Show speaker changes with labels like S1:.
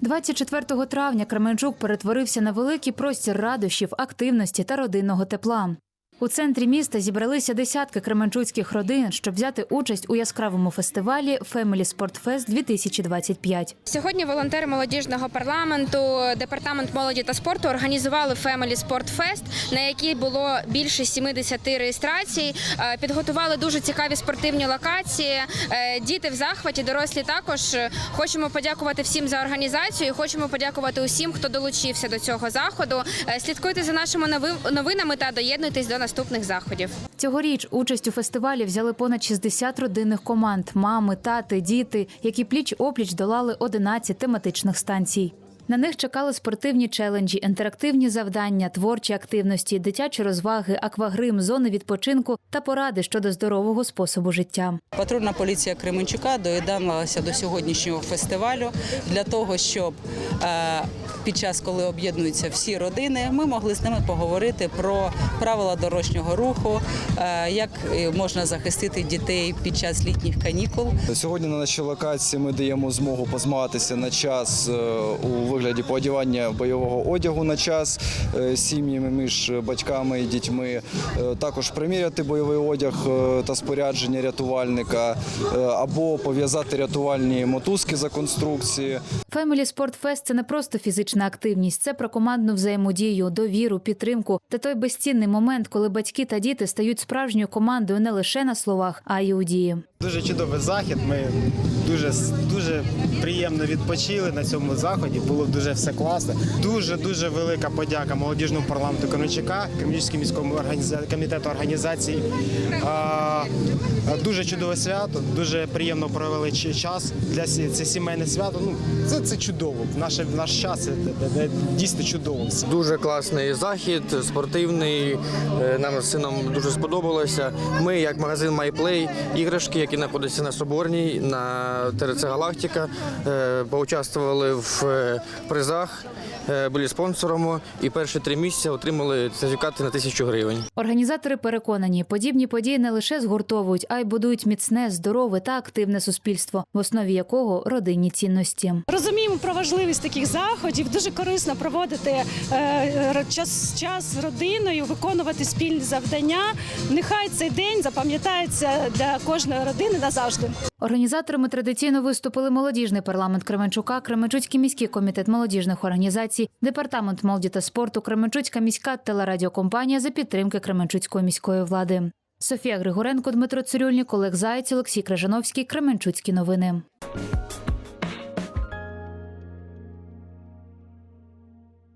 S1: 24 травня Кременчук перетворився на великий простір радощів, активності та родинного тепла. У центрі міста зібралися десятки кременчуцьких родин, щоб взяти участь у яскравому фестивалі Family Sport Fest 2025.
S2: Сьогодні волонтери молодіжного парламенту, департамент молоді та спорту організували Family Sport Fest, на якій було більше 70 реєстрацій. Е, Підготували дуже цікаві спортивні локації. Е, Діти в захваті, дорослі також. Хочемо подякувати всім за організацію. Хочемо подякувати усім, хто долучився до цього заходу. Е, Слідкуйте за нашими нови- новинами та доєднуйтесь до наступних заходів.
S1: Цьогоріч участь у фестивалі взяли понад 60 родинних команд: мами, тати, діти, які пліч опліч долали 11 тематичних станцій. На них чекали спортивні челенджі, інтерактивні завдання, творчі активності, дитячі розваги, аквагрим, зони відпочинку та поради щодо здорового способу життя.
S3: Патрульна поліція Кременчука доєдналася до сьогоднішнього фестивалю для того, щоб е, під час, коли об'єднуються всі родини, ми могли з ними поговорити про правила дорожнього руху, е, як е, можна захистити дітей під час літніх канікул.
S4: Сьогодні на нашій локації ми даємо змогу позмагатися на час е, у вигляді поодягання бойового одягу на час сім'ями між батьками і дітьми. Також приміряти бойовий одяг та спорядження рятувальника або пов'язати рятувальні мотузки за конструкції.
S1: Family Sport Fest – це не просто фізична активність, це про командну взаємодію, довіру, підтримку та той безцінний момент, коли батьки та діти стають справжньою командою не лише на словах, а й у дії.
S5: Дуже чудовий захід. Ми дуже дуже приємно відпочили на цьому заході. Було дуже все класно. Дуже дуже велика подяка молодіжному парламенту Кременчука, Кременчуцькому міському організа- комітету організації. А, дуже чудове свято. Дуже приємно провели час. Для це сімейне свято. Ну це, це чудово. В наш, в наш час це, це- це дійсно чудово.
S6: Дуже класний захід, спортивний. Е, Нам з сином дуже сподобалося. Ми, як магазин MyPlay, іграшки, які знаходяться на Соборній, на ТРЦ Галактика, е, поучаствували в е, призах, були спонсором і перші три місяці отримали сертифікати на тисячу гривень.
S1: Організатори переконані, подібні події не лише згуртовують, а й будують міцне, здорове та активне суспільство, в основі якого родинні цінності.
S7: Розуміємо про важливість таких заходів. Дуже корисно проводити е, час, час з родиною, виконувати спільні завдання. Нехай цей день запам'ятається для кожної родини назавжди.
S1: Організаторами традиційно виступили молодіжний парламент Кременчука, Кременчуцький міський комітет молодіжних організацій, департамент молоді та спорту, Кременчуцька міська телерадіокомпанія за підтримки Кременчуцької міської влади. Софія Григоренко, Дмитро Цирюльник, Олег Заєць, Олексій Крижановський, Кременчуцькі новини.